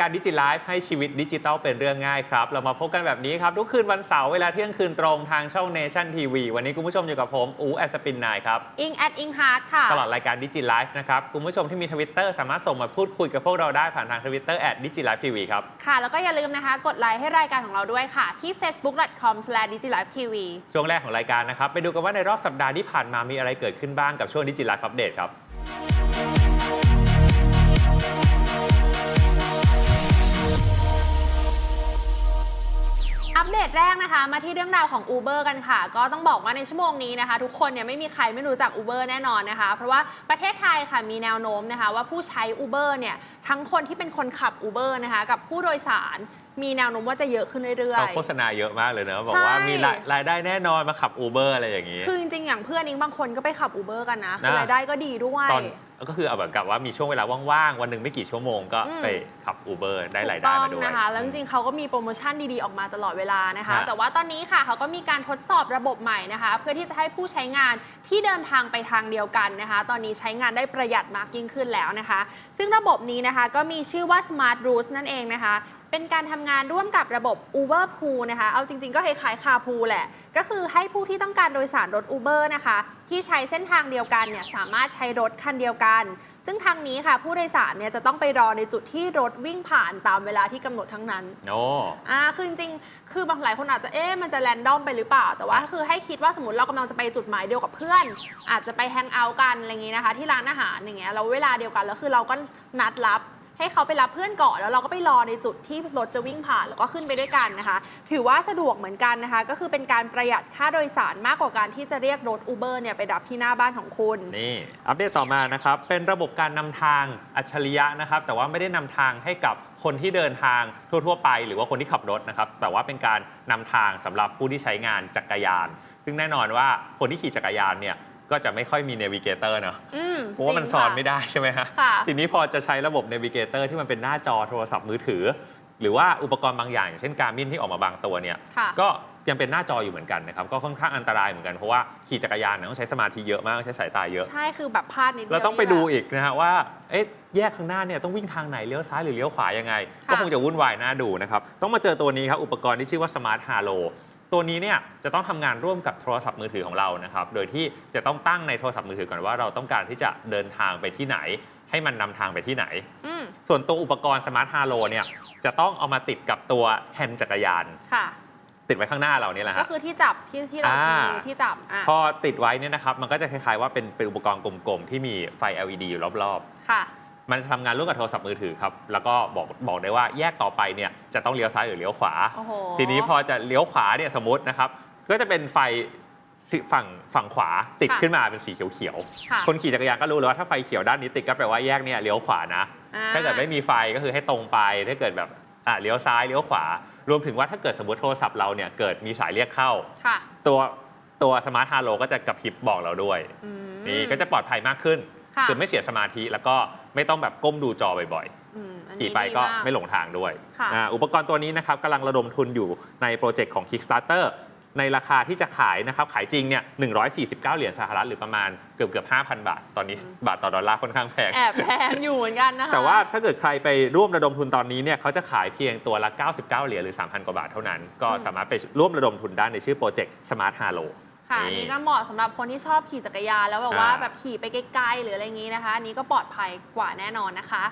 การดิจิไลฟ์ให้ชีวิตดิจิทัลเป็นเรื่องง่ายครับ เรามาพบกันแบบนี้ครับ ทุกคืนวันเสาร์เวลาเที่ยงคืนตรงทางช่องเนชั่นทีวีวันนี้คุณผู้ชมอยู่กับผม อูแอสปินนายครับ อิงแอดอิงฮาร์ดค่ะ ตลอดรายการดิจิไลฟ์นะครับ คุณผู้ชมที่มีทวิตเตอร์สามารถส่งมาพูดคุยกับพวกเราได้ผ่านทางทวิตเตอร์แอดดิจิไลฟ์ทีวีครับ ค่ะ แล้วก็อย่าลืมนะคะ กดไลค์ให้รายการของเราด้วยค่ะ ที่ facebook.com/digilifetv ช่วงแรกของรายการนะครับไปดูกันว่าในรอบสัปดาห์ที่ผ่านมามีอะไรเกิดขึ้นบ้างกับช่วงดิจิไลฟ์อัปเดตครับ ดตแรกนะคะมาที่เรื่องราวของ Uber กันค่ะ ก็ต้องบอกว่าในชั่วโมงนี้นะคะ ทุกคนเนี่ยไม่มีใครไม่รู้จัก Uber แน่นอนนะคะ เพราะว่าประเทศไทยค่ะมีแนวโน้มนะคะ ว่าผู้ใช้ Uber เนี่ยทั้งคนที่เป็นคนขับ Uber นะคะกับผู้โดยสารมีแนวโน้มว่าจะเยอะขึ้นเรื่อยเขาๆ โฆษณาเยอะมากเลยเนอะบอกใช่ว่ามีรายรายได้แน่นอนมาขับอูเบอร์อะไรอย่างนี้ คือจริงๆ อย่างเพื่อนนิ้งบางคนก็ไปขับ Uber กันนะคือนะ รายได้ก็ดีด้วย ตอน ก็คือเอาแบบกับว่ามีช่วงเวลาว่างๆ วันหนึ่งไม่กี่ชั่วโมงก็อืมไปขับอูเบอร์ได้รายได้มาด้วยถูกต้องนะคะแล้วจริงๆเขาก็มีโปรโมชั่นดีๆ ออกมาตลอดเวลานะคะฮะแต่ว่าตอนนี้ค่ะเขาก็มีการทดสอบระบบใหม่นะคะ เพื่อที่จะให้ผู้ใช้งานที่เดินทางไปทางเดียวกันนะคะ ตอนนี้ใช้งานได้ประหยัดมากยิ่งขึ้นแล้วนะคะ ซึ่งระบบนี้นะคะก็มีชื่อว่า Smart Routes นั่นเองนะคะ เป็นการทำงานร่วมกับระบบ Uber Pool นะคะ เอาจริงๆ ก็คล้ายๆ Car Pool แหละ ก็คือให้ผู้ที่ต้องการโดยสารรถ Uber นะคะ ที่ใช้เส้นทางเดียวกันเนี่ยสามารถใช้รถคันเดียวกัน ซึ่งทางนี้ค่ะ ผู้โดยสารเนี่ยจะต้องไปรอในจุดที่รถวิ่งผ่านตามเวลาที่กำหนดทั้งนั้น โอ้ อ่าคือจริงๆ คือบางหลายคนอาจจะ เอ๊ะ มันจะแรนดอมไปหรือเปล่า แต่ว่าคือให้คิดว่าสมมติเรากำลังจะไปจุดหมายเดียวกับเพื่อน อาจจะไปแฮงเอาท์กันอะไรอย่างงี้นะคะ ที่ร้านอาหารอย่างเงี้ย เราเวลาเดียวกันแล้วคือเราก็นัดรับ ให้เขาไปรับเพื่อนก่อนแล้วเราก็ไปรอในจุดที่รถจะวิ่งผ่านแล้วก็ขึ้นไปด้วยกันนะคะ ถือว่าสะดวกเหมือนกันนะคะ ก็คือเป็นการประหยัดค่าโดยสารมากกว่าการที่จะเรียกรถ Uber เนี่ยไปรับที่หน้าบ้านของคุณนี่อัปเดตต่อมานะครับเป็นระบบการนำทางอัจฉริยะนะครับ แต่ว่าไม่ได้นำทางให้กับคนที่เดินทางทั่ว ๆ ไป หรือว่าคนที่ขับรถนะครับ แต่ว่าเป็นการนำทางสำหรับผู้ที่ใช้งานจักรยาน ซึ่งแน่นอนว่าคนที่ขี่จักรยานเนี่ย ก็จะไม่ค่อยมีเนวิเกเตอร์เนาะอืมเพราะว่ามันจงซ้อนค่ะไม่ได้ใช่ไหมฮะค่ะทีนี้พอจะใช้ระบบเนวิเกเตอร์ที่มันเป็นหน้าจอโทรศัพท์มือถือ หรือว่าอุปกรณ์บางอย่างอย่างเช่นการมินที่ออกมาบางตัวเนี่ยค่ะก็ยังเป็นหน้าจออยู่เหมือนกันนะครับ ก็ค่อนข้างอันตรายเหมือนกัน เพราะว่าขี่จักรยานเนี่ยต้องใช้สมาธิเยอะมากต้องใช้สายตาเยอะ ใช่คือแบบพลาดนิดเดียวเราต้องไปนี่แบบดูอีกนะฮะว่าเอ๊ะแยกข้างหน้าเนี่ยต้องวิ่งทางไหนเลี้ยวซ้ายหรือเลี้ยวขวายังไงค่ะก็คงจะวุ่นวายน่าดูนะครับต้องมาเจอตัวนี้ครับอุปกรณ์ที่ชื่อว่า Smart Halo ตัวนี้เนี่ยจะต้องทำงานร่วมกับโทรศัพท์มือถือของเรานะครับ โดยที่จะต้องตั้งในโทรศัพท์มือถือก่อนว่าเราต้องการที่จะเดินทางไปที่ไหน ให้มันนำทางไปที่ไหนอืมส่วนตัวอุปกรณ์ Smart Halo เนี่ยจะต้องเอามาติดกับตัวแฮนด์จักรยานค่ะติดไว้ข้างหน้าเราเนี่ยแหละก็ฮะคือที่จับที่ที่เราอ่ามีที่จับอะพอติดไว้เนี่ยนะครับมันก็จะคล้ายๆว่าเป็นเป็นอุปกรณ์กลมๆที่มีไฟ LED อยู่รอบค่ะๆ มันจะทำงานร่วมกับโทรศัพท์มือถือครับ แล้วก็บอกบอกได้ว่าแยกต่อไปเนี่ยจะต้องเลี้ยวซ้ายหรือเลี้ยวขวา โอ้โห ทีนี้พอจะเลี้ยวขวาเนี่ยสมมตินะครับ ก็จะเป็นไฟสิฝั่งฝั่งขวาติดค่ะ ขึ้นมาเป็นสีเขียวค่ะๆคนขี่จักรยานก็รู้เลยว่าถ้าไฟเขียวด้านนี้ติดก็แปลว่าแยกเนี่ยเลี้ยวขวานะ อ่ถ้าเกิดไม่มีไฟก็คือให้ตรงไป ถ้าเกิดแบบอะเลี้ยวซ้ายเลี้ยวขวา รวมถึงว่าถ้าเกิดสมมติโทรศัพท์เราเนี่ยเกิดมีสายเรียกเข้า ค่ะตัวตัวสมาร์ทฮาโลก็จะกระพริบบอกเราด้วย อืม นี่ก็จะปลอดภัยมากขึ้นค่ะคือไม่เสียสมาธิแล้วก็ ไม่ต้องแบบก้มดูจอบ่อยอืมอันๆ นี้ขี่ไปก็ดีา ไม่หลงทางด้วยค่ะ อ่าอุปกรณ์ตัวนี้นะครับกำลังระดมทุนอยู่ในโปรเจกต์ของ Kickstarter ในราคาที่จะขายนะครับ ขายจริงเนี่ย 149 เหรียญสหรัฐหรือประมาณเกือบเกือบ5,000 บาท ตอนนี้บาทต่อดอลลาร์ค่อนข้างแพง แอบแพงอยู่เหมือนกันนะคะ แต่ว่าถ้าเกิดใครไปร่วมระดมทุนตอนนี้เนี่ยเขาจะขายเพียงตัวละ 99 เหรียญหรือ 3,000 กว่าบาทเท่านั้น ก็อืม สามารถไปร่วมระดมทุนได้ในชื่อโปรเจกต์ Smart Halo ค่ะนี่อันนี้ก็เหมาะสำหรับคนที่ชอบขี่จักรยานแล้วแบบว่าอ่า แบบขี่ไปไกลๆหรืออะไรอย่างนี้นะคะ อันนี้ก็ปลอดภัยกว่าแน่นอนนะคะ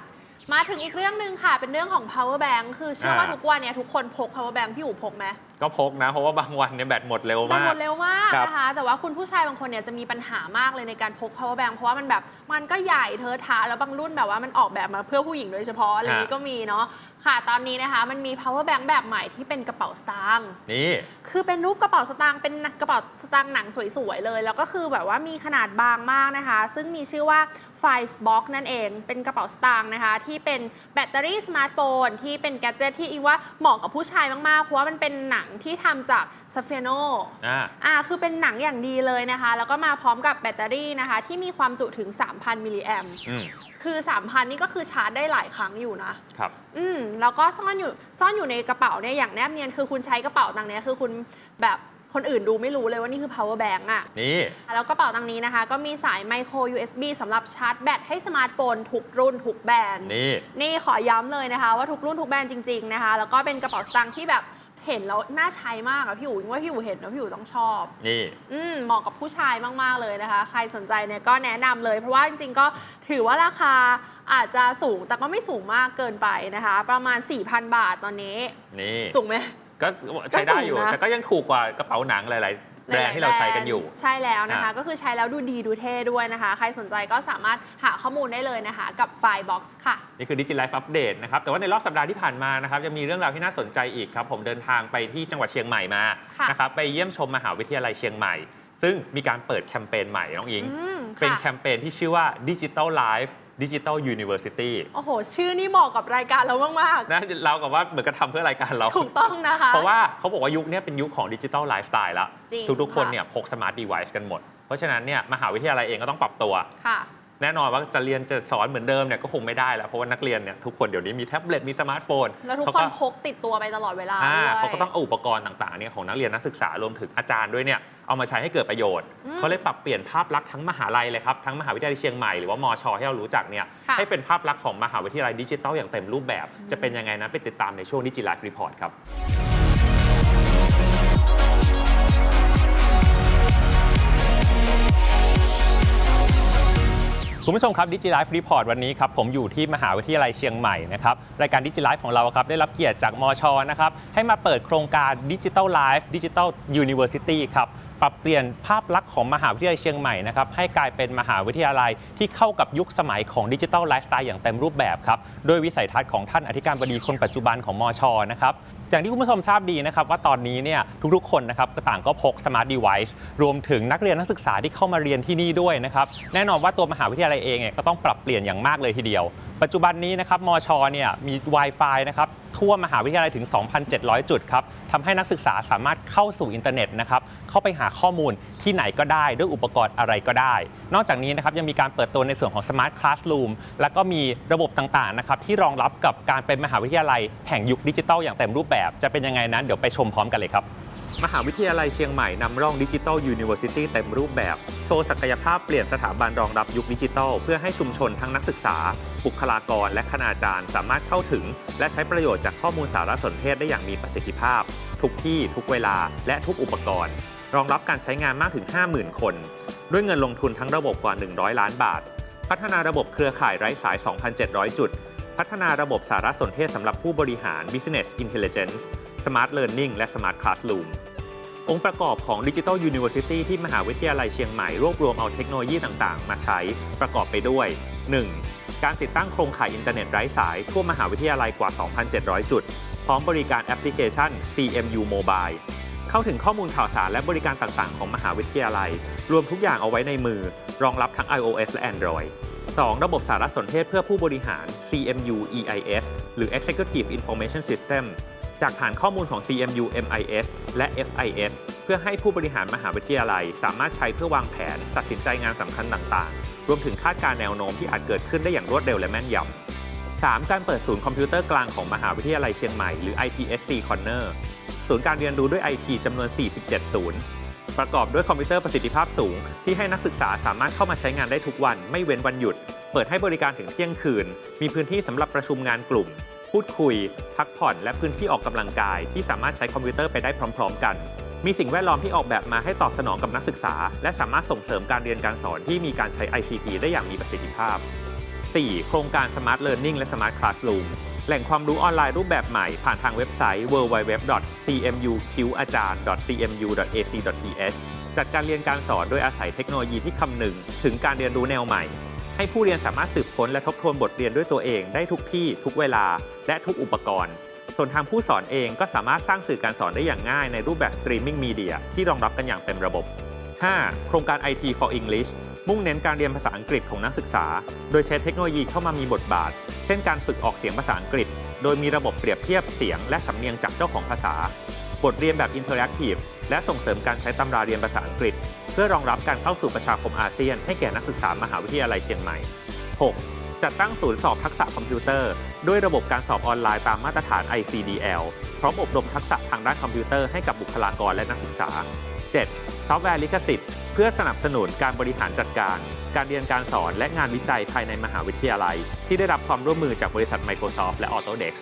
มาถึงอีกเรื่องหนึ่งค่ะ เป็นเรื่องของ power bank คือเชื่อว่าอ่าทุกวันเนี้ยทุกคนพก power bank พี่อู๋พกไหม ก็พกนะ เพราะว่าบางวันเนี่ยแบตหมดเร็วแต่มากหมดเร็วมากครับนะคะ แต่ว่าคุณผู้ชายบางคนเนี่ยจะมีปัญหามากเลยในการพก power bank เพราะว่ามันแบบมันก็ใหญ่เทอะทะแล้วบางรุ่นแบบว่ามันออกแบบมาเพื่อผู้หญิงโดยเฉพาะอะไรอย่างนี้ก็มีเนาะ ค่ะ ตอนนี้นะคะมันมี power bank แบบใหม่ที่เป็นกระเป๋าสตางค์นี่ คือเป็นรูปกระเป๋าสตางค์เป็นกระเป๋าสตางค์หนังสวยๆเลย แล้วก็คือแบบว่ามีขนาดบางมากนะคะ ซึ่งมีชื่อว่า f i s Box นั่นเองเป็นกระเป๋าสตางค์นะคะ ที่เป็นแบตเตอรี่สมาร์ทโฟนที่เป็นแกดเจิตที่อีว่าเหมาะกับผู้ชายมากๆ เพราะว่ามันเป็นหนังที่ทำจากซ a เฟโนอ่า อ่าคือเป็นหนังอย่างดีเลยนะคะ แล้วก็มาพร้อมกับแบตเตอรี่นะคะ ที่มีความจุถึง 3,000 มิลลิแอมป์อืม คือ 3,000 นี่ก็คือชาร์จได้หลายครั้งอยู่นะครับ อืมแล้วก็ซ่อนอยู่ซ่อนอยู่ในกระเป๋าเนี่ยอย่างแนบเนียนคือคุณใช้กระเป๋าตังค์เนี้ยคือคุณแบบคนอื่นดูไม่รู้เลยว่านี่คือ power bank อะนี่ แล้วกระเป๋าตังค์นี้นะคะ ก็มีสาย micro USB สำหรับชาร์จแบตให้สมาร์ทโฟนทุกรุ่นทุกแบรนด์นี่ นี่ขอย้ำเลยนะคะว่าทุกรุ่นทุกแบรนด์จริงๆนะคะ แล้วก็เป็นกระเป๋าสตางค์ที่แบบ เห็นแล้วน่าใช้มากอะพี่อู๋ยิ่งว่าพี่อู๋เห็นแล้วพี่อู๋ต้องชอบ นี่ อืมเหมาะกับผู้ชายมาก ๆ เลยนะคะ ใครสนใจเนี่ยก็แนะนำเลย เพราะว่าจริง ๆ ก็ถือว่าราคาอาจจะสูงแต่ก็ไม่สูงมากเกินไปนะคะ ประมาณ 4,000 บาทตอนนี้ นี่ สูงไหม ก็ใช้ได้อยู่ ก็สูงนะ แต่ก็ยังถูกกว่ากระเป๋าหนังหลายๆ แบรนด์ที่เราใช้กันอยู่ ใช่แล้วนะคะอะก็คือใช้แล้วดูดีดูเท่ด้วยนะคะ ใครสนใจก็สามารถหาข้อมูลได้เลยนะคะ กับไฟล์บ็อกซ์ค่ะ นี่คือดิจิ l ไลฟ์อัปเดตนะครับ แต่ว่าในรอบสัปดาห์ที่ผ่านมานะครับจะมีเรื่องราวที่น่าสนใจอีกครับ ผมเดินทางไปที่จังหวัดเชียงใหม่มาค่ะนะครับไปเยี่ยมชมมหาวิทยาลัยเชียงใหม่ ซึ่งมีการเปิดแคมเปญใหม่น้องอิงอืมเป็นค่ะแคมเปญที่ชื่อว่า Digital Life Digital University โอ้โห ชื่อนี่เหมาะกับรายการเรามากนะเรากับว่าเหมือนกับทำเพื่อรายการเรา ๆถูกต้องนะคะ เพราะว่าเขาบอกว่ายุคนี้เป็นยุคของดิจิ t a ลไลฟ์สไตล์ละจริงทุกๆคนค่ะ เนี่ยพกสมาร์ทเดเวิ์กันหมด เพราะฉะนั้นเนี่ยมหาวิทยาลัยเองก็ต้องปรับตัว ค่ะ แน่นอนว่าจะเรียนจะสอนเหมือนเดิมเนี่ยก็คงไม่ได้แล้วเพราะว่านักเรียนเนี่ยทุกคนเดี๋ยวนี้มีแท็บเล็ตมีสมาร์ทโฟนแล้วทุกเขาคนก็พกติดตัวไปตลอดเวลาอ่าด้วยเขาก็ต้องเอาอุปกรณ์ต่างๆเนี่ยของนักเรียนนักศึกษารวมถึงอาจารย์ด้วยเนี่ยเอามาใช้ให้เกิดประโยชน์อืมเขาเลยปรับเปลี่ยนภาพลักษณ์ทั้งมหาลัยเลยครับ ทั้งมหาวิทยาลัยเชียงใหม่หรือว่ามชที่เรารู้จักเนี่ยค่ะให้เป็นภาพลักษณ์ของมหาวิทยาลัยดิจิทัลอย่างเต็มรูปแบบ จะเป็นยังไงนะไปติดตามในช่วงดิจิ l ล f e รีพอร์ตครับ คุณผู้ชมครับดิจิ l ล f e รีพอร์ตวันนี้ครับผมอยู่ที่มหาวิทยาลัยเชียงใหม่นะครับรายการดิจิ l ล f e ของเราครับได้รับเกียรติจากมชนะครับให้มาเปิดโครงการดิจิ t a ลไลฟ์ดิจิ t a ลยูนิเวอร์ซิตี้ครับปรับเปลี่ยนภาพลักษณ์ของมหาวิทยาลัยเชียงใหม่นะครับให้กลายเป็นมหาวิทยาลัยที่เข้ากับยุคสมัยของดิจิ t a ลไลฟ์สไตล์อย่างเต็มรูปแบบครับโดยวิสัยทัศน์ของท่านอธิการบดีคนปัจจุบันของมชนะครับ อย่างที่คุณผู้ชมทราบดีนะครับว่าตอนนี้เนี่ยทุกๆคนนะครับก็ต่างก็พกสมาร์ทเดเวิ์รวมถึงนักเรียนนักศึกษาที่เข้ามาเรียนที่นี่ด้วยนะครับแน่นอนว่าตัวมหาวิทยาลัยเองเนี่ยก็ต้องปรับเปลี่ยนอย่างมากเลยทีเดียว ปัจจุบันนี้นะครับมชเนี่ยมี Wi-Fi นะครับ ทั่วมหาวิทยาลัยถึง 2,700 จุดครับทำให้นักศึกษาสามารถเข้าสู่อินเทอร์เน็ตนะครับเข้าไปหาข้อมูลที่ไหนก็ได้ ด้วยอุปกรณ์อะไรก็ได้ นอกจากนี้นะครับยังมีการเปิดตัวในส่วนของ Smart Classroom แล้วก็มีระบบต่างๆนะครับที่รองรับกับการเป็นมหาวิทยาลัยแห่งยุคดิจิทัลอย่างเต็มรูปแบบ จะเป็นยังไงนั้นเดี๋ยวไปชมพร้อมกันเลยครับ มหาวิทยาลัยเชียงใหม่นำร่องดิจิทัลยูนิเวอร์ซิตี้เต็มรูปแบบ โชว์ศักยภาพเปลี่ยนสถาบันรองรับยุคดิจิทัล เพื่อให้ชุมชนทั้งนักศึกษา บุคลากร และคณาจารย์ สามารถเข้าถึง และใช้ประโยชน์จากข้อมูลสารสนเทศได้อย่างมีประสิทธิภาพ ทุกที่ทุกเวลา และทุกอุปกรณ์ รองรับการใช้งานมากถึง 50,000 คน ด้วยเงินลงทุนทั้งระบบกว่า 100 ล้านบาท พัฒนาระบบเครือข่ายไร้สาย 2,700 จุด พัฒนาระบบสารสนเทศสำหรับผู้บริหาร Business Intelligence Smart Learning และ Smart Classroom องค์ประกอบของ Digital University ที่มหาวิทยาลัยเชียงใหม่รวบรวมเอาเทคโนโลยีต่างๆ มาใช้ประกอบไปด้วย 1. การติดตั้งโครงข่ายอินเทอร์เน็ตไร้สาย ทั่วมหาวิทยาลัยกว่า 2,700 จุด พร้อมบริการแอปพลิเคชัน CMU Mobile เข้าถึงข้อมูลข่าวสารและบริการต่างๆ ของมหาวิทยาลัย รวมทุกอย่างเอาไว้ในมือ รองรับทั้ง iOS และ Android 2. ระบบสารสนเทศเพื่อผู้บริหาร CMU EIS หรือ Executive Information System จากฐานข้อมูลของ CMU MIS และ FIS เพื่อให้ผู้บริหารมหาวิทยาลัย สามารถใช้เพื่อวางแผน ตัดสินใจงานสำคัญต่างๆ รวมถึงคาดการแนวโน้มที่อาจเกิดขึ้นได้อย่างรวดเร็วและแม่นยำ 3. การเปิดศูนย์คอมพิวเตอร์กลางของมหาวิทยาลัยเชียงใหม่หรือ IPSC Corner ศูนย์การเรียนรู้ด้วย IT จำนวน 47 ศูนย์ ประกอบด้วยคอมพิวเตอร์ประสิทธิภาพสูง ที่ให้นักศึกษาสามารถเข้ามาใช้งานได้ทุกวัน ไม่เว้นวันหยุด เปิดให้บริการถึงเที่ยงคืน มีพื้นที่สำหรับประชุมงานกลุ่ม พูดคุย พักผ่อน และพื้นที่ออกกำลังกาย ที่สามารถใช้คอมพิวเตอร์ไปได้พร้อม ๆ กัน มีสิ่งแวดล้อมที่ออกแบบมาให้ตอบสนองกับนักศึกษา และสามารถส่งเสริมการเรียนการสอนที่มีการใช้ ICT ได้อย่างมีประสิทธิภาพ 4. โครงการ Smart Learning และ Smart Classroom แหล่งความรู้ออนไลน์รูปแบบใหม่ผ่านทางเว็บไซต์ www.cmuqajar.cmu.ac.th จัดการเรียนการสอนโดยอาศัยเทคโนโลยีที่คำนึง ถึงการเรียนรู้แนวใหม่ ให้ผู้เรียนสามารถสืบค้นและทบทวนบทเรียนด้วยตัวเองได้ทุกที่ทุกเวลา และทุกอุปกรณ์ ส่วนทางผู้สอนเองก็สามารถสร้างสื่อการสอนได้อย่างง่ายในรูปแบบสตรีมมิ่งมีเดียที่รองรับกันอย่างเต็มระบบ 5. โครงการ IT for English มุ่งเน้นการเรียนภาษาอังกฤษของนักศึกษา โดยใช้เทคโนโลยีเข้ามามีบทบาท เช่นการฝึกออกเสียงภาษาอังกฤษ โดยมีระบบเปรียบเทียบเสียงและสำเนียงจากเจ้าของภาษา บทเรียนแบบอินเทอร์แอคทีฟ และส่งเสริมการใช้ตำราเรียนภาษาอังกฤษ เพื่อรองรับการเข้าสู่ประชาคมอาเซียน ให้แก่นักศึกษามหาวิทยาลัยเชียงใหม่ 6. จัดตั้งศูนย์สอบทักษะคอมพิวเตอร์ ด้วยระบบการสอบออนไลน์ตามมาตรฐาน ICDL พร้อมอบรมทักษะทางด้านคอมพิวเตอร์ให้กับบุคลากรและนักศึกษา 7. ซอฟต์แวร์ลิขสิทธิ์ เพื่อสนับสนุนการบริหารจัดการ การเรียนการสอนและงานวิจัยภายในมหาวิทยาลัย ที่ได้รับความร่วมมือจากบริษัท Microsoft และ Autodesk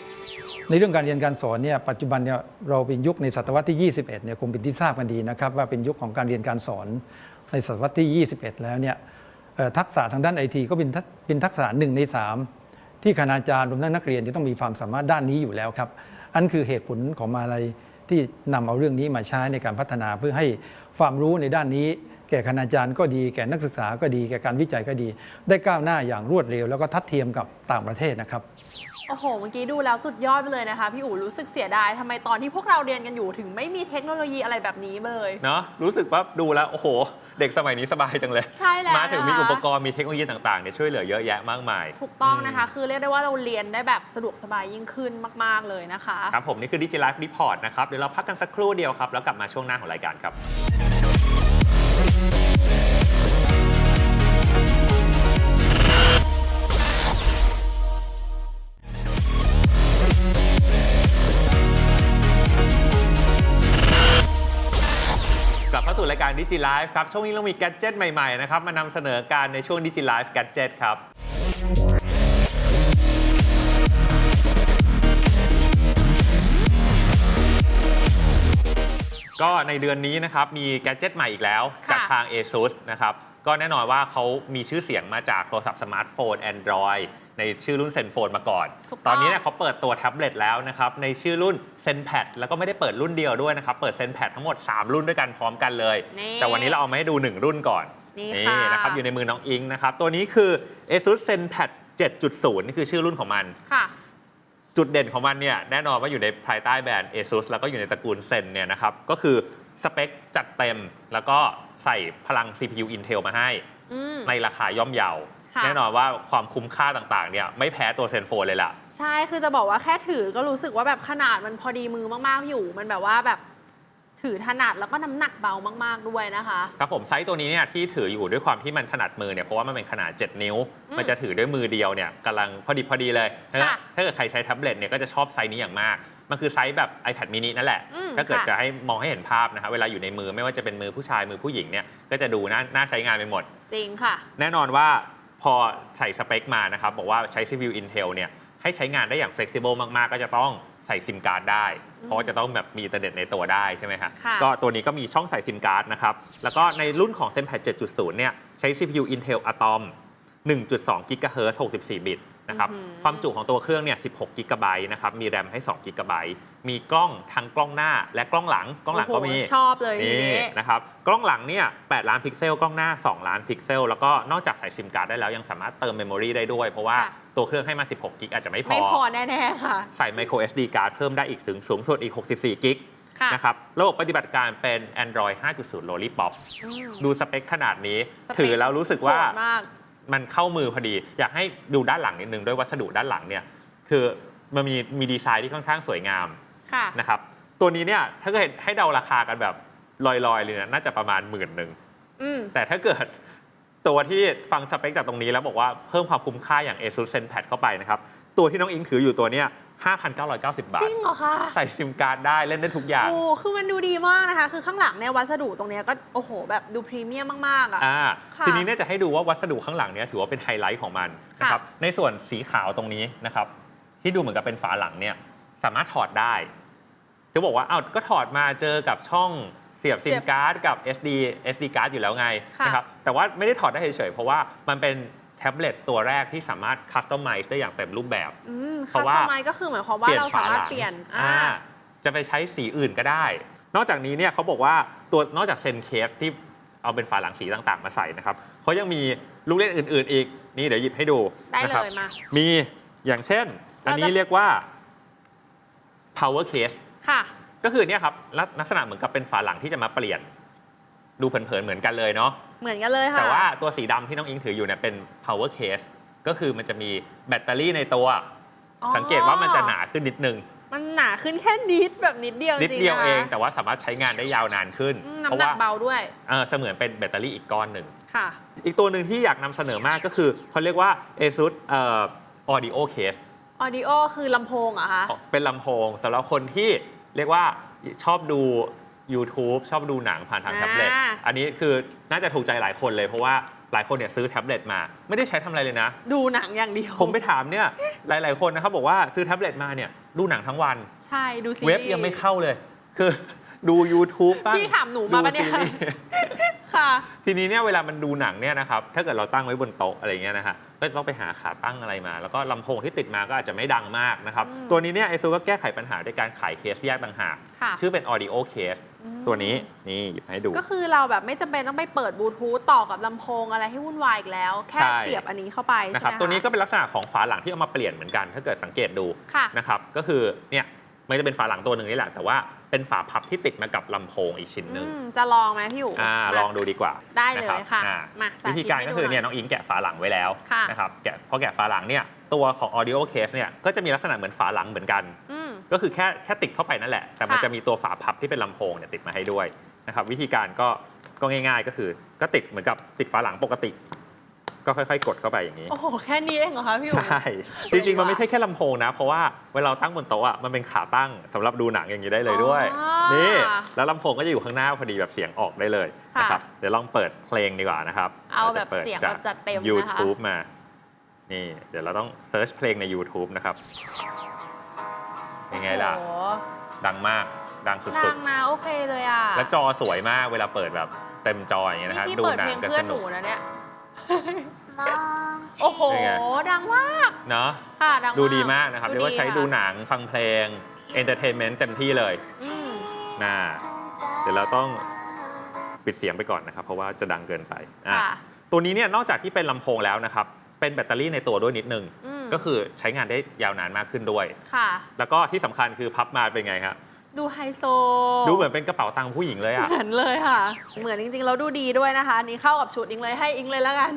ในเรื่องการเรียนการสอนเนี่ยปัจจุบันเนี่ยเราเป็นยุคในศตวรรษที่ 21เนี่ยคงเป็นที่ทราบกันดีนะครับว่าเป็นยุคของการเรียนการสอนในศตวรรษที่ 21 แล้วเนี่ยทักษะทางด้านไอทีก็เป็นทักเป็นทักษะหนึ่งใน 3 ที่คณาจารย์รวมทั้งนักเรียนจะต้องมีความสามารถด้านนี้อยู่แล้วครับ อันคือเหตุผลของมหาลัยที่นำเอาเรื่องนี้มาใช้ในการพัฒนาเพื่อให้ความรู้ในด้านนี้ แก่คณาจารย์ก็ดีแก่นักศึกษาก็ดีแก่การวิจัยก็ดี ได้ก้าวหน้าอย่างรวดเร็ว แล้วก็ทัดเทียมกับต่างประเทศนะครับ โอ้โห เมื่อกี้ดูแล้วสุดยอดไปเลยนะคะ พี่อู๋รู้สึกเสียดายทำไมตอนที่พวกเราเรียนกันอยู่ถึงไม่มีเทคโนโลยีอะไรแบบนี้เลย เนาะรู้สึกว่าดูแล้ว โอ้โห เด็กสมัยนี้สบายจังเลย ใช่แล้วมาถึงมีนะคะอุปกรณ์มีเทคโนโลยีต่างๆเนี่ยช่วยเหลือเยอะแยะมากมาย ถูกต้องนะคะ คือเรียกได้ว่าเราเรียนได้แบบสะดวกสบายยิ่งขึ้นมาก ๆเลยนะคะ ครับผมนี่คือดิจิ l ล f e Report นะครับเดี๋ยวเราพักกันสักครู่เดียวครับแล้วกลับมาช่วงหน้าของรายการครับ การดิจิ l ล f e ครับ ช่วงนี้เรามีแกดเจิตใหม่ๆนะครับมานำเสนอการในช่วงดิจิ l ล f e แกดเจิตครับก็ในเดือนนี้นะครับมีแกดเจิตใหม่อีกแล้วค่ะจากทาง ASUS นะครับ ก็แน่นอนว่าเขามีชื่อเสียงมาจากโทรศัพท์สมาร์ทโฟน Android ในชื่อรุ่น Zenfone มาก่อนถูกต้องตอนนี้เนี่ยเขาเปิดตัวแท็บเล็ตแล้วนะครับ ในชื่อรุ่น ZenPad แล้วก็ไม่ได้เปิดรุ่นเดียวด้วยนะครับ เปิด ZenPad ทั้งหมด 3 รุ่นด้วยกันพร้อมกันเลยนี่แต่วันนี้เราเอามาให้ดู 1 รุ่นก่อน นี่ค่ะนะครับ อยู่ในมือน้องอิงนะครับ ตัวนี้คือ ASUS ZenPad 7.0 นี่คือชื่อรุ่นของมันค่ะจุดเด่นของมันเนี่ยแน่นอนว่าอยู่ในภายใต้แบรนด์ ASUS แล้วก็อยู่ในตระกูลเซนเนี่ยนะครับก็คือสเปคจัดเต็มแล้วก็ ใส่พลัง CPU Intel มาให้ อืม ในราคาย่อมเยาค่ะ แน่นอนว่าความคุ้มค่าต่างๆเนี่ยไม่แพ้ตัวเซนโฟนเลยล่ะ ใช่ คือจะบอกว่าแค่ถือก็รู้สึกว่าแบบขนาดมันพอดีมือมากๆอยู่ มันแบบว่าแบบถือถนัดแล้วก็น้ำหนักเบามากๆด้วยนะคะ ครับผมไซส์ตัวนี้เนี่ยที่ถืออยู่ด้วยความที่มันถนัดมือเนี่ยเพราะว่ามันเป็นขนาด 7 นิ้ว อืมมันจะถือด้วยมือเดียวเนี่ยกำลังพอดีพอดีเลยถ้าค่ะ ถ้าเกิดใครใช้แท็บเล็ตเนี่ยก็จะชอบไซส์นี้อย่างมาก มันคือไซส์แบบ iPad mini นั่นแหละ อืมถ้าเกิดค่ะ จะให้มองให้เห็นภาพนะครับ เวลาอยู่ในมือไม่ว่าจะเป็นมือผู้ชายมือผู้หญิงเนี่ย ก็จะดูน่าน่าใช้งานไปหมด จริงค่ะ แน่นอนว่าพอใส่สเปคมานะครับ บอกว่าใช้ CPU Intel เนี่ย ให้ใช้งานได้อย่าง flexible มาก ๆ ก็จะต้องใส่ซิมการ์ดได้เพราะว่าจะต้องแบบมีอินเทอร์เน็ตในตัวได้ใช่ไหมฮะค่ะ ก็ตัวนี้ก็มีช่องใส่ซิมการ์ดนะครับ แล้วก็ในรุ่นของ ZenPad 7.0 เนี่ย ใช้ CPU Intel Atom 1.2 GHz 64 บิต นะครับอื้อหือความจุของตัวเครื่องเนี่ย16 g b นะครับมีแรมให้2 g b มีกล้องทั้งกล้องหน้าและกล้องหลังกล้องหลังก็มีโอ้โชอบเลยทีนี่นี้นะครับกล้องหลังเนี่ย8ล้านพิกเซลกล้องหน้า 2 ล้านพิกเซล แล้วก็นอกจากใส่ซิมการ์ดได้แล้วยังสามารถเติมเมมโมรีได้ด้วย เพราะว่าค่ะตัวเครื่องให้มา 16 กิกอาจจะไม่พไม่อพอแน่ ๆ ค่ะ ใส่ micro SD card เพิ่มได้อีกถึงสูงสุดอีก 64 กิกค่ะนะครับระบบปฏิบัติการเป็น Android 5.0 Lollipop อืมดูสเปคขนาดนี้สเปคถือแล้วรู้สึกว่าโหด มากมันเข้ามือพอดี อยากให้ดูด้านหลังนิดนึงด้วยวัสดุด้านหลังเนี่ยคือมันมีมีดีไซน์ที่ค่อนข้างสวยงามค่ะนะครับตัวนี้เนี่ยถ้าเกิดให้เดาราคากันแบบลอยๆเลยนะน่าจะประมาณหมื่นหนึ่งอืมแต่ถ้าเกิดตัวที่ฟังสเปคจากตรงนี้แล้วบอกว่าเพิ่มความคุ้มค่าอย่าง ASUS ZenPad เข้าไปนะครับตัวที่น้องอิงถืออยู่ตัวเนี้ย 5,990 บาจทริงเหรอคะใส่ซิมการ์ดได้เล่นได้ทุกอย่าง โอ้คือมันดูดีมากนะคะ คือข้างหลังเนี่ยวัสดุตรงเนี้ยก็โอ้โห แบบดูพรีเมียมมากๆอะ อ่าค่ะทีนี้เนี่ยจะให้ดูว่าวัสดุข้างหลังเนี่ยถือว่าเป็นไฮไลท์ของมันนะครับในส่วนสีขาวตรงนี้นะครับที่ดูเหมือนกับเป็นฝาหลังเนี่ยสามารถถอดได้จะบอกว่าอ้าวก็ถอดมาเจอกับช่องเสียบซิเสีมยบการ์ดกับ SD SD การ์ดอยู่แล้วไงค่ะ นะครับแต่ว่าไม่ได้ถอดได้เฉยๆเพราะว่ามันเป็น แท็บเล็ตตัวแรกที่สามารถคัสตอมไมซ์ได้อย่างเต็มรูปแบบอืมเพคัสราะว่าตอมไมก็คือหมายความว่าเราสามารถเปลี่ยนอ่าอ่าจะไปใช้สีอื่นก็ได้ นอกจากนี้เนี่ยเขาบอกว่าตัวนอกจากเซนเคสที่เอาเป็นฝาหลังสีต่างๆ มาใส่นะครับเขายังมีลูกเล่นอื่น ๆ อีกนี่เดี๋ยวหยิบให้ดูได้นะครับเลยมามีอย่างเช่น อันนี้เราจะเรียกว่า power case ค่ะ ก็คือเนี่ยครับลักลักษณะเหมือนกับเป็นฝาหลังที่จะมาเปลี่ยน ดูเผินๆเหมือนกันเลยเนาะเหมือนกันเลยค่ะแต่ว่าตัวสีดำที่น้องอิงถืออยู่เนี่ยเป็น power case ก็คือมันจะมีแบตเตอรี่ในตัว อ๋อสังเกตว่ามันจะหนาขึ้นนิดนึง มันหนาขึ้นแค่นิดแบบนิดเดียวจนิดริงๆเดียวนะคะเองแต่ว่าสามารถใช้งานได้ยาวนานขึ้น อืมเพราะน้ำหนัว่ากเบาด้วยเออเสมือนเป็นแบตเตอรี่อีกก้อนหนึ่ง ค่ะ อีกตัวหนึ่งที่อยากนำเสนอมากก็คือเขาเรียกว่า ASUS เอ่อ audio case ออดิโอคือลำโพงเหรอะคะ เป็นลำโพงสำหรับคนที่เรียกว่าชอบดู YouTube ชอบดูหนังผ่านทางอ่าแท็บเล็ตอันนี้คือน่าจะถูกใจหลายคนเลยเพราะว่าหลายคนเนี่ยซื้อแท็บเล็ตมา ไม่ได้ใช้ทำอะไรเลยนะ ดูหนังอย่างเดียวผมไปถามเนี่ยหลาย ๆ คนนะครับบอกว่าซื้อแท็บเล็ตมาเนี่ยดูหนังทั้งวัน ใช่ดูซีรีส์ เว็บยังไม่เข้าเลย คือดู YouTube บ้างพี่ถามหนูมาปะเนี่ย ดูซีรีส์ ค่ะ ทีนี้เนี่ยเวลามันดูหนังเนี่ยนะครับถ้าเกิดเราตั้งไว้บนโต๊ะอะไรเงี้ยนะฮะก็ต้องไปหาขาตั้งอะไรมา แล้วก็ลำโพงที่ติดมาก็อาจจะไม่ดังมากนะครับ อืมตัวนี้เนี่ยไอซูก็แก้ไขปัญหาด้วยการขายเคสแยกต่างหากค่ะ ชื่อเป็น audio case ตัวนี้นี่หยิบให้ดู ก็คือเราแบบไม่จำเป็นต้องไปเปิดบลูทูธต่อกับลำโพงอะไรให้วุ่นวายอีกแล้ว แค่ใช่ เสียบอันนี้เข้าไปใช่นะครับไหมะตัวนี้ก็เป็นลักษณะของฝาหลังที่เอามาเปลี่ยนเหมือนกันถ้าเกิดสังเกตดูค่ะ นะครับก็คือเนี่ยมันจะเป็นฝาหลังตัวหนึ่งนี่แหละ แต่ว่าเป็นฝาพับที่ติดมากับลำโพงอีกชิ้นหนึ่งอืมจะลองไหมพี่อู๋อ่ามาลองดูดีกว่าได้เลยนรับค่ะ อ่า มาสาธิตวิธีการก็คือให้ดูหน่อยเนี่ยน้องอิงแกะฝาหลังไว้แล้วค่ะนะครับแกะพอแกะฝาหลังเนี่ยตัวของ audio case เนี่ยก็จะมีลักษณะเหมือนฝาหลังเหมือนกัน อืม ก็คือแค่แค่ติดเข้าไปนั่นแหละ แต่มันค่ะจะมีตัวฝาพับที่เป็นลำโพงเนี่ยติดมาให้ด้วยนะครับวิธีการก็ก็ง่าย ๆ ก็คือก็ติดเหมือนกับติดฝาหลังปกติ ก็ค่อยๆ กดเข้าไปอย่างนี้ โอ้โห แค่นี้เองเหรอคะพี่อู๋ใช่ จริงๆ มันไม่ใช่แค่ลำโพงนะ เพราะว่าเวลาเราตั้งบนโต๊ะอะมันเป็นขาตั้งสำหรับดูหนังอย่างนี้ได้เลยด้วยอ๋อนี่ แล้วลำโพงก็จะอยู่ข้างหน้าพอดีแบบเสียงออกได้เลยค่ะนะครับเดี๋ยวลองเปิดเพลงดีกว่านะครับ เอาแบบรจะปิเสียงจากแบบจัดเต็มนะคะ YouTube มา นี่ เดี๋ยวเราต้องเซิร์ชเพลงใน YouTube นะครับ ยังไงล่ะ โอ้โหดังมาก ดังสุดัดงนะโอเคเลยอะๆ และจอสวยมากเวลาเปิดแบบเต็มจออย่างเงี้ยนี่นะฮะพี่ดูเปิดหนัเพงลงก็เพื่อสนหนุนูกนะเนี่ยโอ้โอ้โหเป็นไงดังมาก เนาะ ค่ะ ดังมากดูดีมากนะครับดูเรียกว่าใช้ค่ะดูหนังฟังเพลงเอนเตอร์เทนเมนต์เต็มที่เลยอืมน่าเดี๋ยวเราต้องปิดเสียงไปก่อนนะครับ เพราะว่าจะดังเกินไปอะค่ะตัวนี้เนี่ยนอกจากที่เป็นลำโพงแล้วนะครับ เป็นแบตเตอรี่ในตัวด้วยนิดนึง อืม ก็คือใช้งานได้ยาวนานมากขึ้นด้วย ค่ะ แล้วก็ที่สำคัญคือพับมาเป็นไงครับ ดูไฮโซดูเหมือนเป็นกระเป๋าตังค์ผู้หญิงเลยอะ เหมือนเลยค่ะ เหมือนจริงๆเราดูดีด้วยนะคะ อันนี้เข้ากับชุดอิงเลยให้อิงเลยแล้วกัน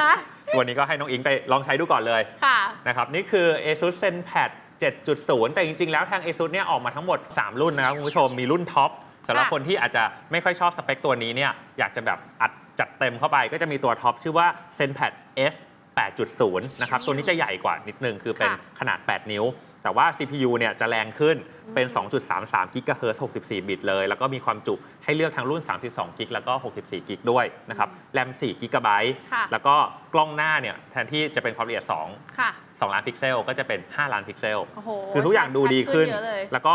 นะตัวนี้ก็ให้น้องอิงไปลองใช้ดูก่อนเลย ค่ะ นะครับนี่คือ ASUS ZenPad 7.0 แต่จริง ๆ แล้วทาง ASUS เนี่ยออกมาทั้งหมด 3 รุ่นนะครับคุณผู้ชมมีรุ่นท็อปสำหรับค่ะคนที่อาจจะไม่ค่อยชอบสเปคตัวนี้เนี่ยอยากจะแบบอัดจัดเต็มเข้าไปก็จะมีตัวท็อปชื่อว่า ZenPad S 8.0 นะครับ ตัวนี้จะใหญ่กว่านิดนึง คือเป็นค่ะขนาด 8 นิ้ว แต่ว่า CPU เนี่ยจะแรงขึ้นเป็น 2.33 GHz 64 บิตเลย แล้วก็มีความจุให้เลือกทั้งรุ่น 32 กิก แล้วก็ 64 กิกด้วยนะครับ แรม 4 กิกะไบต์ค่ะแล้วก็กล้องหน้าเนี่ยแทนที่จะเป็นความละเอียด2ค่ะ2ล้านพิกเซล ก็จะเป็น 5 ล้านพิกเซลโอ้โหคือทุกอย่างดูดีขึ้นชัดขึ้นเยอะเลยแล้วก็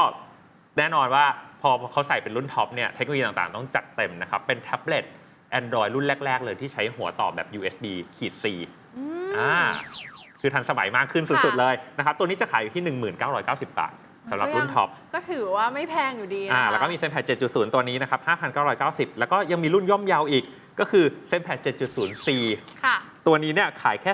แน่นอนว่าพอเขาใส่เป็นรุ่นท็อปเนี่ยเทคโนโลยีต่างๆ ต้องจัดเต็มนะครับ เป็นแท็บเล็ต Android รุ่นแรก ๆ เลยที่ใช้หัวต่อแบบ USB ขีด C อืมอ่าคือทันสมัยมากขึ้นสุดค่ะๆเลยนะครับ ตัวนี้จะขายอยู่ที่ 1990 บาทสำหรับรุ่นท็อป ก็ถือว่าไม่แพงอยู่ดีนะคะอ่าแล้วก็มี ZenPad 7.0 ตัวนี้นะครับ 5,990 แล้วก็ยังมีรุ่นย่อมเยาวอีก ก็คือ ZenPad 7.0 C ค่ะ ตัวนี้เนี่ยขายแค่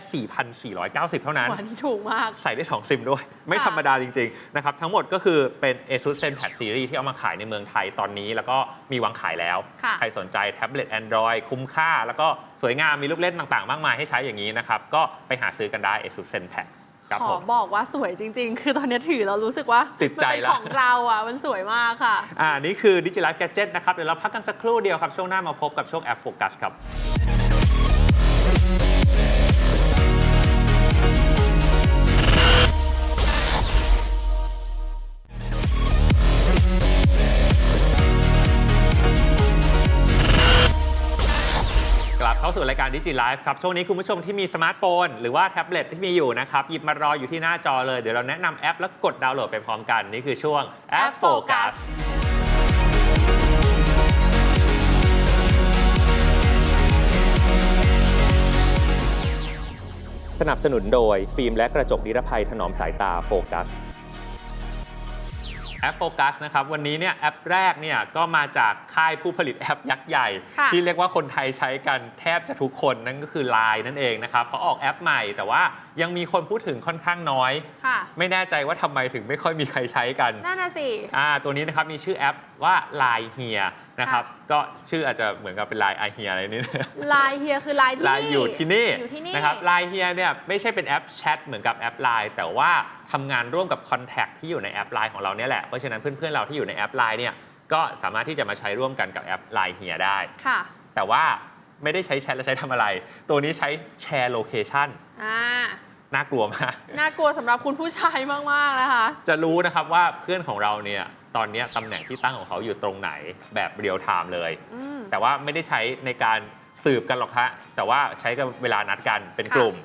4,490 เท่านั้นหัวนี่ถูกมาก ใส่ได้ 2 ซิมด้วย ไม่ค่ะธรรมดาจริง ๆ นะครับ ทั้งหมดก็คือเป็น ASUS ZenPad Series ที่เอามาขายในเมืองไทยตอนนี้ แล้วก็มีวางขายแล้วค่ะใครสนใจแท็บเล็ต Android คุ้มค่า แล้วก็สวยงาม มีลูกเล่นต่างๆ มากมายให้ใช้อย่างนี้นะครับ ก็ไปหาซื้อกันได้ ASUS ZenPad ครับขผอมบอกว่าสวยจริง ๆ คือตอนนี้ถือเรารู้สึกว่าติดใจมันเป็นแล้วของเราอะ มันสวยมากค่ะ อ่า นี่คือ Digital Gadget นะครับ เดี๋ยวเราพักกันสักครู่เดียวครับ ช่วงหน้ามาพบกับช่วงแอปโฟกัสครับ เข้าสู่รายการดิจิไลฟ์ครับ ช่วงนี้คุณผู้ชมที่มีสมาร์ทโฟน หรือว่าแท็บเล็ตที่มีอยู่นะครับ หยิบมารออยู่ที่หน้าจอเลย เดี๋ยวเราแนะนำแอปแล้วกดดาวน์โหลดไปพร้อมกัน นี่คือช่วงแอปโฟกัส Focus คนับสนุนโดยฟิล์มและกระจกนิรภัยถนอมสายตาโฟกัส แอปโฟกัสนะครับวันนี้เนี่ยแอปแรกเนี่ยก็มาจากค่ายผู้ผลิตแอปยักษ์ใหญ่ ค่ะที่เรียกว่าคนไทยใช้กันแทบจะทุกคนนั่นก็คือ Line นั่นเองนะครับเขาออกแอปใหม่ แต่ว่ายังมีคนพูดถึงค่อนข้างน้อย ค่ะ ไม่แน่ใจว่าทำไมถึงไม่ค่อยมีใครใช้กัน นั่นน่ะสิ อ่าตัวนี้นะครับมีชื่อแอปว่า Line เฮียนะครับค่ะก็ชื่ออาจจะเหมือนกับเป็น Line ไอเฮียอะไรนี่ไลน์เฮียคือไลน์ที่ไลน์อยู่ที่นี่อยู่ที่นี่ นะครับไลน์เฮียเนี่ยไม่ใช่เป็นแอปแชทเหมือนกับแอปไลน์แต่ว่า ทำงานร่วมกับคอนแทคที่อยู่ในแอปไลน์ของเราเนี่ยแหละ เพราะฉะนั้นเพื่อนๆเราที่อยู่ในแอปไลน์เนี่ยก็สามารถที่จะมาใช้ร่วมกันกับแอปไลน์เฮียได้ ค่ะ แต่ว่าไม่ได้ใช้แชทแล้วใช้ทำอะไร ตัวนี้ใช้แชร์โลเคชันอ่าน่ากลัวมาก น่ากลัวสำหรับคุณผู้ชายมาก ๆ นะคะ จะรู้นะครับว่าเพื่อนของเราเนี่ยตอนเนี้ยตำแหน่งที่ตั้งของเขาอยู่ตรงไหนแบบเรียลไทม์เลย อืม แต่ว่าไม่ได้ใช้ในการสืบกันหรอกฮะแต่ว่าใช้กับเวลานัดกันเป็นกลุ่ม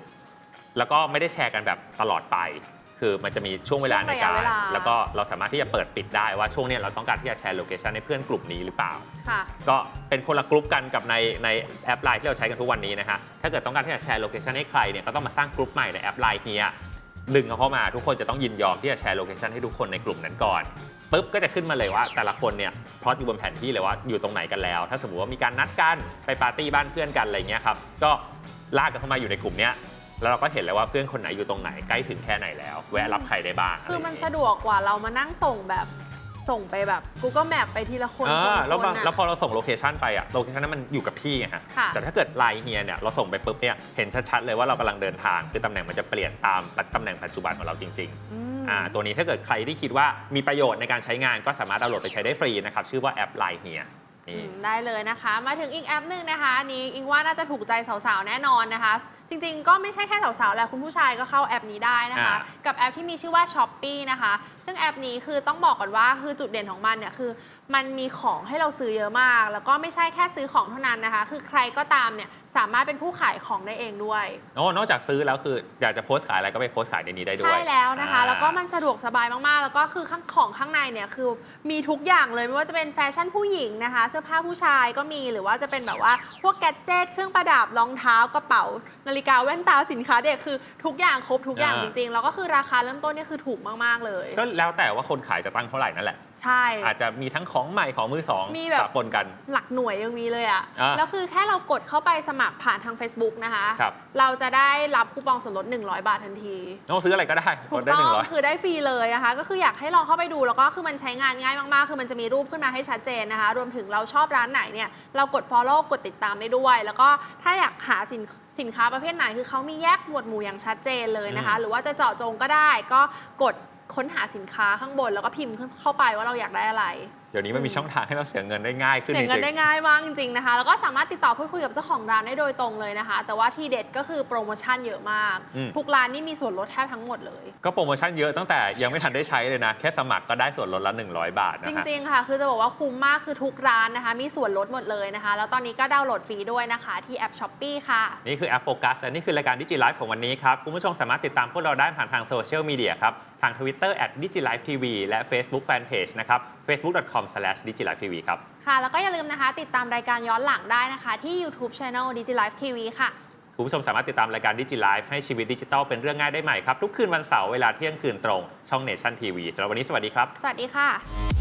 แล้วก็ไม่ได้แชร์กันแบบตลอดไป คือมันจะมีช่วงเวลาในการ ช่วงระยะเวลา แล้วก็เราสามารถที่จะเปิดปิดได้ว่าช่วงเนี้ยเราต้องการที่จะแชร์โลเคชันให้เพื่อนกลุ่มนี้หรือเปล่า ค่ะ ก็เป็นคนละกลุ่มกันกับในในแอปไลน์ที่เราใช้กันทุกวันนี้นะฮะ ถ้าเกิดต้องการที่จะแชร์โลเคชันให้ใครเนี่ยก็ต้องมาสร้างกลุ่มใหม่ในแอปไลน์เฮียดึงเขาเข้ามาทุกคนจะต้องยินยอมที่จะแชร์โลเคชันให้ทุกคนในกลุ่มนั้นก่อนปุ๊บก็จะขึ้นมาเลยว่าแต่ละคนเนี่ยพลอตอยู่บนแผนที่เลยว่าอยู่ตรงไหนกันแล้ว ถ้าสมมติว่ามีการนัดกันไปปาร์ตี้บ้านเพื่อนกันอะไรเงี้ยครับก็ลากกันเข้ามาอยู่ในกลุ่มเนี้ย แล้วเราก็เห็นเลยว่าเพื่อนคนไหนอยู่ตรงไหนใกล้ถึงแค่ไหนแล้ว แวะรับใครได้บ้างคือมันไรย่างงี้สะดวกกว่าเรามานั่งส่งแบบส่งไปแบบ Google Map ไปทีละคนอ่าคนละแล้วคบางนน่ะแล้วพอเราส่งโลเคชันไปอะโลเคชันนั้นมันอยู่กับที่ไงฮะค่ะ แต่ถ้าเกิดไลน์เฮียเนี่ยเราส่งไปปุ๊บเนี่ยเห็นชัดๆเลยว่าเรากำลังเดินทางคือตำแหน่งมันจะเปลี่ยนตามตำแหน่งปัจจุบันของเราจริงอืมๆอ่าตัวนี้ถ้าเกิดใครที่คิดว่ามีประโยชน์ในการใช้งานก็สามารถดาวน์โหลดไปใช้ได้ฟรีนะครับ ชื่อว่าแอปไลน์เฮียอืนี่มได้เลยนะคะ มาถึงอีกแอปหนึ่งนะคะอันนี้อิงว่าน่าจะถูกใจสาวๆ แน่นอนนะคะ จริงๆ ก็ไม่ใช่แค่สาวๆแหละคุณผู้ชายก็เข้าแอปนี้ได้นะคะ อ่ากับแอปที่มีชื่อว่า s h อ p e e นะคะ ซึ่งแอปนี้คือต้องบอกก่อนว่าคือจุดเด่นของมันเนี่ยคือ มันมีของให้เราซื้อเยอะมาก แล้วก็ไม่ใช่แค่ซื้อของเท่านั้นนะคะ คือใครก็ตามเนี่ยสามารถเป็นผู้ขายของได้เองด้วย โอ้นอกจากซื้อแล้วคืออยากจะโพสต์ขายอะไรก็ไปโพสต์ขายในนี้ได้ด้วยใช่แล้วนะคะ อ่า แล้วก็มันสะดวกสบายมากๆ แล้วก็คือข้างของข้างในเนี่ยคือมีทุกอย่างเลยไม่ว่าจะเป็นแฟชั่นผู้หญิงนะคะ เสื้อผ้าผู้ชายก็มีหรือว่าจะเป็นแบบว่าพวกแกดเจิตเครื่องประดับรองเท้ากระเป๋า นาฬิกาแว่นตาสินค้าเด็กคือทุกอย่างครบทุกอย่างอ่าจริงๆ แล้วก็คือราคาเริ่มต้นเนี่ยคือถูกมากๆเลย ก็แล้วแต่ว่าคนขายจะตั้งเท่าไหร่นั่นแหละ ใช่ อาจจะมีทั้งของใหม่ของมือสองมีแบบ ปะปนกัน หลักหน่วยยังมีเลยอะอ่าแล้วคือแค่เรากดเข้าไปสมัครผ่านทาง Facebook นะคะ ครับ เราจะได้รับคูปองส่วนลด 100 บาททันที ต้องซื้ออะไรก็ได้ถูลกดได้ต้หอนึ่งงร้อย คือได้ฟรีเลยนะคะ ก็คืออยากให้ลองเข้าไปดูแล้วก็คือมันใช้งานง่ายมากๆ คือมันจะมีรูปขึ้นมาให้ชัดเจนนะคะ รวมถึงเราชอบร้านไหนเนี่ย เรากด follow กดติดตามได้ด้วย แล้วก็ถ้าอยากหาสิน สินค้าประเภทไหนคือเขามีแยกหมวดหมู่อย่างชัดเจนเลยนะคะอืมหรือว่าจะเจาะจงก็ได้ก็กดค้นหาสินค้าข้างบนแล้วก็พิมพ์เข้าไปว่าเราอยากได้อะไร เดี๋ยวนี้มันมีช่องทางให้เราเสียเงินได้ง่ายขึ้นเสีจยเงินริได้งง่ายมากจริงๆนะคะ แล้วก็สามารถติดต่อพูดคุยกับเจ้าของร้านได้โดยตรงเลยนะคะ แต่ว่าที่เด็ดก็คือโปรโมชั่นเยอะมากอืมทุกร้านนี่มีส่วนลดแทบทั้งหมดเลยๆก็โปรโมชั่นเยอะตั้งแต่ยังไม่ทันได้ใช้เลยนะ แค่สมัครก็ได้ส่วนลดละ 100 บาทนะจฮะริงๆค่ะ คือจะบอกว่าคุ้มมากคือทุกร้านนะคะ มีส่วนลดหมดเลยนะคะ แล้วตอนนี้ก็ดาวน์โหลดฟรีด้วยนะคะที่แอป s h อ p e e ค่ะนี่คือแอปโฟกัสและนี่คือรายการดิจิไลฟ์ของวันนี้ครับคุณผู้ชมสามารถติดตามพวกเราได้ผ่านทางโซเชียลมีเดียครับ ทาง Twitter @digilifetv และ Facebook Fanpage นะครับ facebook.com/digilifetv ครับ ค่ะ แล้วก็อย่าลืมนะคะ ติดตามรายการย้อนหลังได้นะคะ ที่ YouTube Channel DigiLife TV ค่ะ คุณผู้ชมสามารถติดตามรายการดิจิไลฟ์ให้ชีวิตดิจิทัลเป็นเรื่องง่ายได้ใหม่ครับ ทุกคืนวันเสาร์เวลาเที่ยงคืนตรงช่อง Nation TV สำหรับวันนี้สวัสดีครับ สวัสดีค่ะ